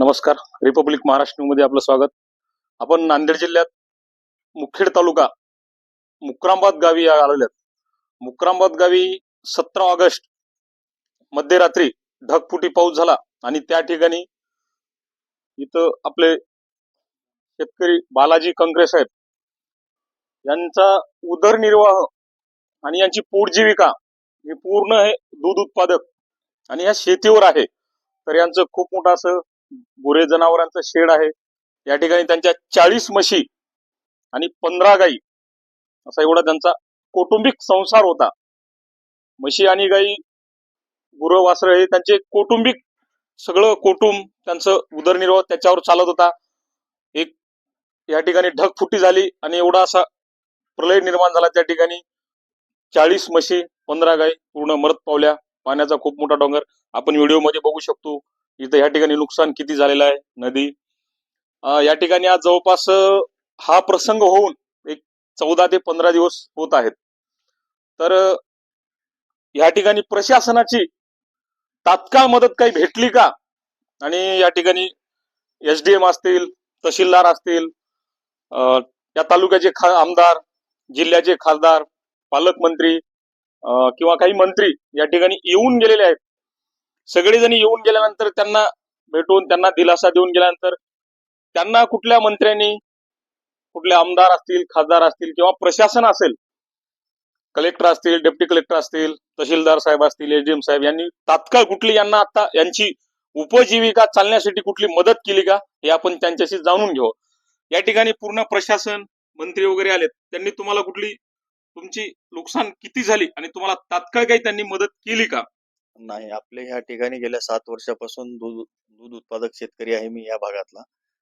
नमस्कार. रिपब्लिक महाराष्ट्रमध्ये आपलं स्वागत. आपण नांदेड जिल्ह्यात मुखेड तालुका मुक्रामबाद गावी आलेलो मुक्रामबाद गावी सतरा ऑगस्ट मध्यरात्री ढगफुटी पाऊस झाला आणि त्या ठिकाणी इथं आपले शेतकरी बालाजी कंकरे साहेब यांचा उदरनिर्वाह आणि यांची पोटजीविका हे पूर्ण हे दूध उत्पादक आणि ह्या शेतीवर आहे. तर यांचं खूप मोठं असं गुरे जनावरांचं शेड आहे. या ठिकाणी त्यांच्या चाळीस म्हशी आणि पंधरा गाई असा एवढा त्यांचा कौटुंबिक संसार होता. म्हशी आणि गाई गुरं वासर हे त्यांचे कौटुंबिक सगळं कुटुंब त्यांचं उदरनिर्वाह त्याच्यावर चालत होता. एक या ठिकाणी ढगफुटी झाली आणि एवढा असा प्रलय निर्माण झाला त्या ठिकाणी. चाळीस म्हशी पंधरा गाई पूर्ण मरत पावल्या. पाण्याचा खूप मोठा डोंगर आपण व्हिडिओमध्ये बघू शकतो. इथं या ठिकाणी नुकसान किती झालेलं आहे नदी. या ठिकाणी आज जवळपास हा प्रसंग होऊन एक चौदा ते पंधरा दिवस होत आहेत. तर या ठिकाणी प्रशासनाची तात्काळ मदत काही भेटली का? आणि या ठिकाणी एस डी एम असतील तहसीलदार असतील या तालुक्याचे खा आमदार जिल्ह्याचे खासदार पालकमंत्री किंवा काही मंत्री या ठिकाणी येऊन गेलेले आहेत. सगळेजण येऊन गेल्यानंतर त्यांना भेटून त्यांना दिलासा देऊन गेल्यानंतर त्यांना कुठल्या मंत्र्यांनी कुठले आमदार असतील खासदार असतील किंवा प्रशासन असेल कलेक्टर असतील डेप्टी कलेक्टर असतील तहसीलदार साहेब असतील एसडीएम साहेब यांनी तात्काळ कुठली यांना आता यांची उपजीविका चालण्यासाठी कुठली मदत केली का हे आपण त्यांच्याशी जाणून घेऊ. या ठिकाणी पूर्ण प्रशासन मंत्री वगैरे आलेत. त्यांनी तुम्हाला कुठली तुमची नुकसान किती झाली आणि तुम्हाला तात्काळ काही त्यांनी मदत केली का? नाही. आपले ह्या ठिकाणी गेल्या सात वर्षापासून दूध दूध उत्पादक शेतकरी आहे मी या भागातला.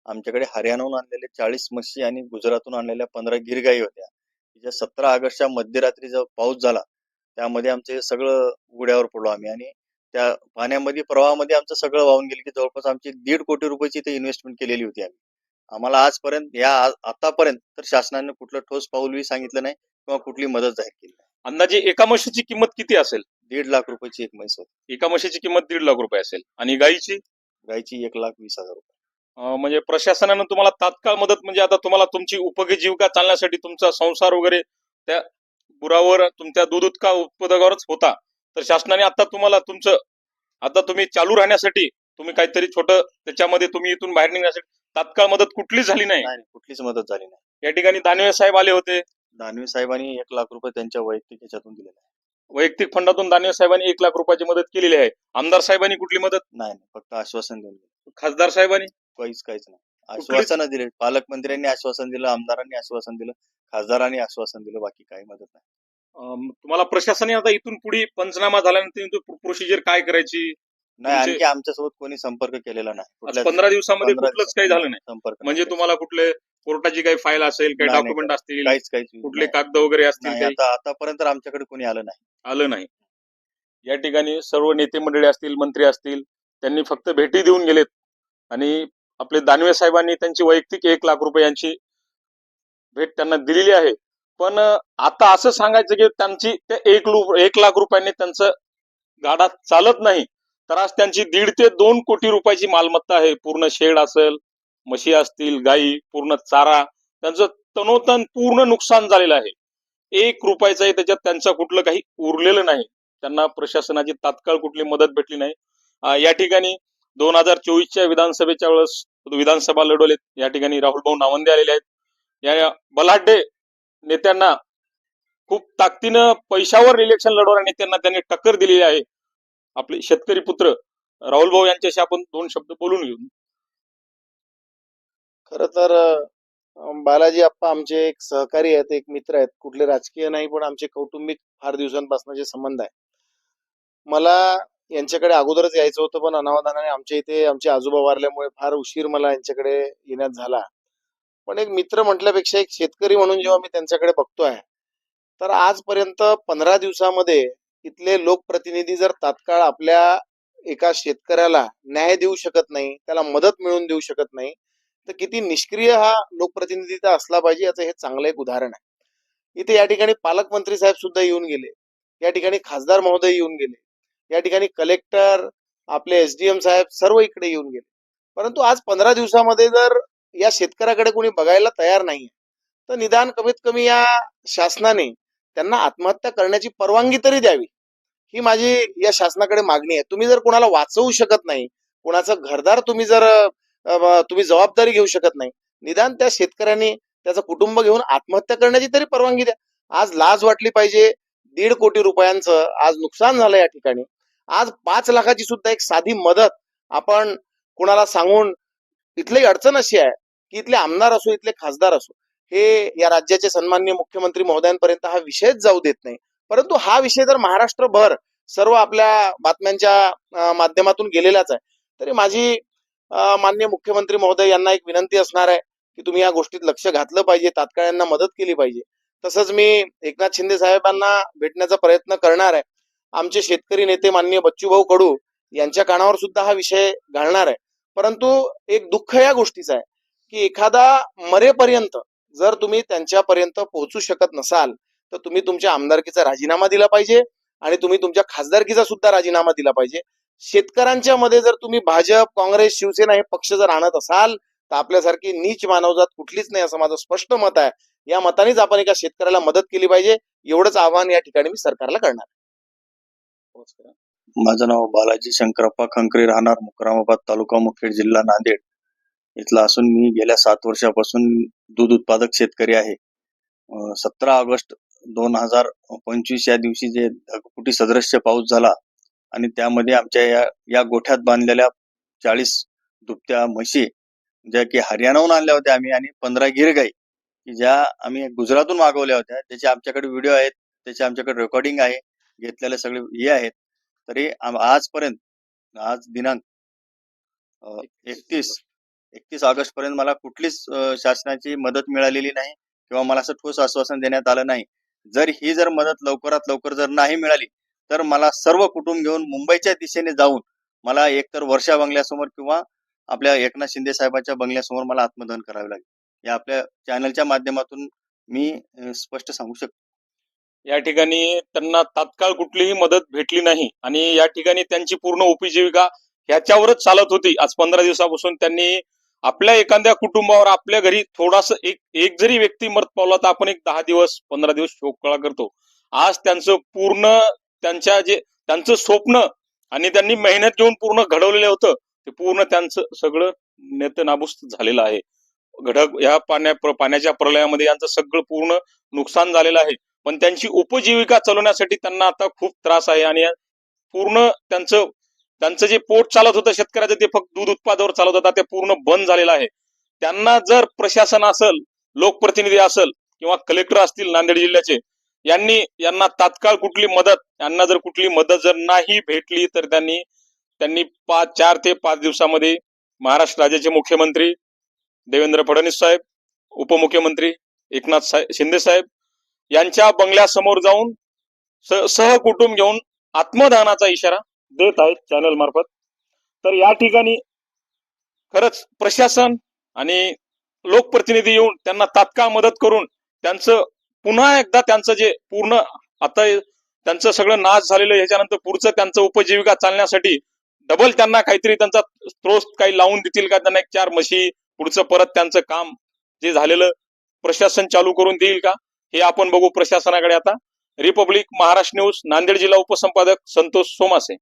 आमच्याकडे हरियाणाहून आणलेले चाळीस म्हशी आणि गुजरातहून आणलेल्या पंधरा गिरगाई होत्या. ज्या सतरा ऑगस्टच्या मध्यरात्री जो पाऊस झाला त्यामध्ये आमचे सगळं उघड्यावर पडलो आम्ही आणि त्या पाण्यामध्ये प्रवाहामध्ये आमचं सगळं वाहून गेलं की जवळपास आमची दीड कोटी रुपयाची ते इन्व्हेस्टमेंट केलेली होती आम्ही. आम्हाला आजपर्यंत या आतापर्यंत तर शासनाने कुठलं ठोस पाऊलही सांगितलं नाही किंवा कुठली मदत जाहीर केली नाही. अंदाजे एका म्हशीची किंमत किती असेल? दीड लाख रुपयाची एक म्हैस होती. एका म्हशीची किंमत दीड लाख रुपये असेल. आणि गाईची? गायची एक लाख वीस हजार रुपये. अं, म्हणजे प्रशासनानं तुम्हाला तात्काळ मदत म्हणजे आता तुम्हाला तुमची उपजीविका चालण्यासाठी तुमचा संसार वगैरे त्या गुरावर तुमच्या दूध उत्का उत्पादकावरच होता. तर शासनाने आता तुम्हाला तुमचं आता तुम्ही चालू राहण्यासाठी तुम्ही काहीतरी छोटं त्याच्यामध्ये तुम्ही इथून बाहेर निघण्यासाठी तात्काळ मदत कुठलीच झाली नाही. नाही कुठलीच मदत झाली नाही. या ठिकाणी दानवे साहेब आले होते. दानवे साहेबांनी एक लाख रुपये त्यांच्या वैयक्तिक ह्याच्यातून दिलेले आहे वैयक्तिक फंडातून दानवे साहेबांनी एक लाख रुपयाची मदत केलेली आहे. आमदार साहेबांनी कुठली मदत? नाही नाही फक्त आश्वासन देऊन दिलं. खासदार साहेबांनी? काहीच काहीच नाही. आश्वासन दिले. पालकमंत्र्यांनी आश्वासन दिलं आमदारांनी आश्वासन दिलं खासदारांनी आश्वासन दिलं बाकी काही मदत नाही. अं, तुम्हाला प्रशासनाने आता इथून पुढे पंचनामा झाल्यानंतर प्रोसिजर काय करायची? नाही तुमचे- आणखी आमच्यासोबत कोणी संपर्क केलेला नाही. आज कुठल्याच- पंधरा दिवसामध्ये पंधरा कुठलंच काही झालं नाही. संपर्क नाही. म्हणजे तुम्हाला कुठले कोर्टाची काही फाईल असेल काही नाही, डॉक्युमेंट असतील काहीच काहीच कुठले नाही. कागद वगैरे असतील नाही काही? आता आतापर्यंत आमच्याकडे कोणी आलं नाही. आलं नाही. या ठिकाणी सर्व नेते मंडळी असतील मंत्री असतील त्यांनी फक्त भेटी देऊन गेलेत. आणि आपले दानवे साहेबांनी त्यांची वैयक्तिक एक लाख रुपयांची भेट त्यांना दिलेली आहे. पण आता असं सांगायचं की त्यांची ते एक एक लाख रुपयांनी त्यांचं गाडा चालत नाही. तर आज त्यांची दीड ते दोन कोटी रुपयाची मालमत्ता आहे. पूर्ण शेड असेल म्हशी असतील गायी पूर्ण चारा त्यांचं तनोतन पूर्ण नुकसान झालेलं आहे. एक रुपयाचाही त्याच्यात त्यांचा कुठलं काही उरलेलं नाही. त्यांना प्रशासनाची तात्काळ कुठली मदत भेटली नाही. या ठिकाणी दोन हजार चोवीसच्या विधानसभेच्या वेळेस विधानसभा लढवलेत. या ठिकाणी राहुल भाऊ नावंदे आलेले आहेत. या बलाढ्य नेत्यांना खूप ताकदीनं पैशावर इलेक्शन लढवणाऱ्या नेत्यांना त्यांनी टक्कर दिलेली आहे. आपले शेतकरी पुत्र राहुल भाऊ यांच्याशी आपण दोन शब्द बोलून घेऊ. खर तर बालाजी आप्पा आमचे एक सहकारी आहेत एक मित्र आहेत कुठले राजकीय नाही पण आमचे कौटुंबिक फार दिवसांपासूनचे संबंध आहे. मला यांच्याकडे अगोदरच यायचं होतं पण अनावधानाने आमच्या इथे आमचे आजोबा वारल्यामुळे फार उशीर मला यांच्याकडे येण्यात झाला. पण एक मित्र म्हटल्यापेक्षा एक शेतकरी म्हणून जेव्हा मी त्यांच्याकडे बघतोय तर आजपर्यंत पंधरा दिवसामध्ये इथले लोकप्रतिनिधी जर तात्काळ आपल्या एका शेतकऱ्याला न्याय देऊ शकत नाही त्याला मदत मिळवून देऊ शकत नाही तर किती निष्क्रिय हा लोकप्रतिनिधीचा असला पाहिजे याचं हे चांगलं एक उदाहरण आहे. इथे या ठिकाणी पालकमंत्री साहेब सुद्धा येऊन गेले. या ठिकाणी खासदार महोदय येऊन गेले. या ठिकाणी कलेक्टर आपले एसडीएम साहेब सर्व इकडे येऊन गेले. परंतु आज पंधरा दिवसामध्ये जर या शेतकऱ्याकडे कोणी बघायला तयार नाही तर निदान कमीत कमी या शासनाने त्यांना आत्महत्या करण्याची परवानगी तरी द्यावी. ही माझी या शासनाकडे मागणी आहे. तुम्ही जर कोणाला वाचवू शकत नाही कोणाचं घरदार तुम्ही जर तुम्ही जबाबदारी घेऊ शकत नाही. निदान त्या शेतकऱ्यांनी त्याचं कुटुंब घेऊन आत्महत्या करण्याची तरी परवानगी द्या. आज लाज वाटली पाहिजे दीड कोटी रुपयांचं आज नुकसान झालं या ठिकाणी. आज पाच लाखाची सुद्धा एक साधी मदत आपण कुणाला सांगून इथली अडचण अशी आहे की इथले आमदार असो इथले खासदार असो हे या राज्याचे सन्मान्य मुख्यमंत्री महोदयांपर्यंत हा विषयच जाऊ देत नाही. परंतु हा विषय जर महाराष्ट्रभर सर्व आपल्या बातम्यांच्या माध्यमातून गेलेलाच आहे तरी माझी मान्य माननीय मुख्यमंत्री महोदय यांना एक विनंती असणार आहे की तुम्ही या गोष्टीत लक्ष घातलं पाहिजे तात्काळ यांना मदत केली पाहिजे. तसंच मी एकनाथ शिंदे साहेबांना भेटण्याचा प्रयत्न करणार आहे. आमचे शेतकरी नेते माननीय बच्चूभाऊ कडू यांच्या कानावर सुद्धा हा विषय घालणार आहे. परंतु एक दुःख या गोष्टीचं आहे की एखादा मरेपर्यंत जर तुम्ही त्यांच्यापर्यंत पोहोचू शकत नसाल तर तुम्ही तुमच्या आमदारकीचा राजीनामा दिला पाहिजे आणि तुम्ही तुमच्या खासदारकीचा सुद्धा राजीनामा दिला पाहिजे. शेतकऱ्यांच्या मध्ये जर तुम्ही भाजप काँग्रेस शिवसेना हे पक्ष जर आणत असाल तर आपल्यासारखी नीच मानवजात कुठलीच नाही असं माझं स्पष्ट मत आहे. या मतानेच आपण एका शेतकऱ्याला मदत केली पाहिजे. एवढंच आव्हान या ठिकाणी मी सरकारला करणार. माझं नाव बालाजी शंकरप्पा खंकरे राहणार मुक्रामाबाद तालुका मुखेड जिल्हा नांदेड. इथला असून मी गेल्या सात वर्षापासून दूध उत्पादक शेतकरी आहे. सतरा ऑगस्ट दोन हजार पंचवीस या दिवशी जे ढगफुटी सदृश्य पाऊस झाला आणि त्यामध्ये आमच्या या या गोठ्यात बांधलेल्या चाळीस दुभत्या म्हशी ज्या की हरियाणाहून आणल्या होत्या आम्ही आणि पंधरा गिरगाई की ज्या आम्ही गुजरातून मागवल्या होत्या. त्याचे आमच्याकडे व्हिडिओ आहेत त्याचे आमच्याकडे रेकॉर्डिंग आहे घेतलेले सगळे हे आहेत. तरी आजपर्यंत आज दिनांक एकतीस एकतीस ऑगस्ट पर्यंत मला कुठलीच शासनाची मदत मिळालेली नाही किंवा मला असं ठोस आश्वासन देण्यात आलं नाही. जर ही जर मदत लवकरात लवकर जर नाही मिळाली तर मला सर्व कुटुंब घेऊन मुंबईच्या दिशेने जाऊन मला एकतर वर्षा बंगल्यासमोर किंवा आपल्या एकनाथ शिंदे साहेबांच्या बंगल्यासमोर मला आत्मदहन करावे लागेल. या आपल्या चॅनलच्या माध्यमातून मी स्पष्ट सांगू शकतो. या ठिकाणी त्यांना तात्काळ कुठलीही मदत भेटली नाही आणि या ठिकाणी त्यांची पूर्ण उपजीविका ह्याच्यावरच चालत होती. आज पंधरा दिवसापासून त्यांनी आपल्या एखाद्या कुटुंबावर आपल्या घरी थोडासा एक एक जरी व्यक्ती मरत पावला तर आपण एक दहा दिवस पंधरा दिवस शोककळा करतो. आज त्यांचं पूर्ण त्यांच्या जे त्यांचं स्वप्न आणि त्यांनी मेहनत घेऊन पूर्ण घडवलेलं होतं ते पूर्ण त्यांचं सगळं नेतनाबूस झालेलं आहे. घडक या पाण्या पाण्याच्या प्रलयामध्ये यांचं सगळं पूर्ण नुकसान झालेलं आहे. पण त्यांची उपजीविका चालवण्यासाठी त्यांना आता खूप त्रास आहे आणि पूर्ण त्यांचं त्यांचं जे पोट चालत होतं शेतकऱ्याचं ते फक्त दूध उत्पादनावर चालत होता ते पूर्ण बंद झालेलं आहे. त्यांना जर प्रशासन असेल लोकप्रतिनिधी असेल किंवा कलेक्टर असतील नांदेड जिल्ह्याचे यांनी यांना तात्काळ कुठली मदत यांना जर कुठली मदत जर नाही भेटली तर त्यांनी त्यांनी पाच चार ते पाच दिवसामध्ये महाराष्ट्र राज्याचे मुख्यमंत्री देवेंद्र फडणवीस साहेब उपमुख्यमंत्री एकनाथ साहेब शिंदे साहेब यांच्या बंगल्यासमोर जाऊन स- सहकुटुंब घेऊन आत्मदानाचा इशारा देत आहेत चॅनल मार्फत. तर या ठिकाणी खरंच प्रशासन आणि लोकप्रतिनिधी येऊन त्यांना तात्काळ मदत करून त्यांचं पुन्हा एकदा त्यांचं जे पूर्ण आता त्यांचं सगळं नाश झालेलं याच्यानंतर ह्याच्यानंतर पुढचं त्यांचं उपजीविका चालण्यासाठी डबल त्यांना काहीतरी त्यांचा स्त्रोत काही लावून देतील का? त्यांना एक चार म्हशी पुढचं परत त्यांचं काम जे झालेलं प्रशासन चालू करून देईल का? हे आपण बघू प्रशासनाकडे आता. रिपब्लिक महाराष्ट्र न्यूज नांदेड जिल्हा उपसंपादक संतोष सोमासे.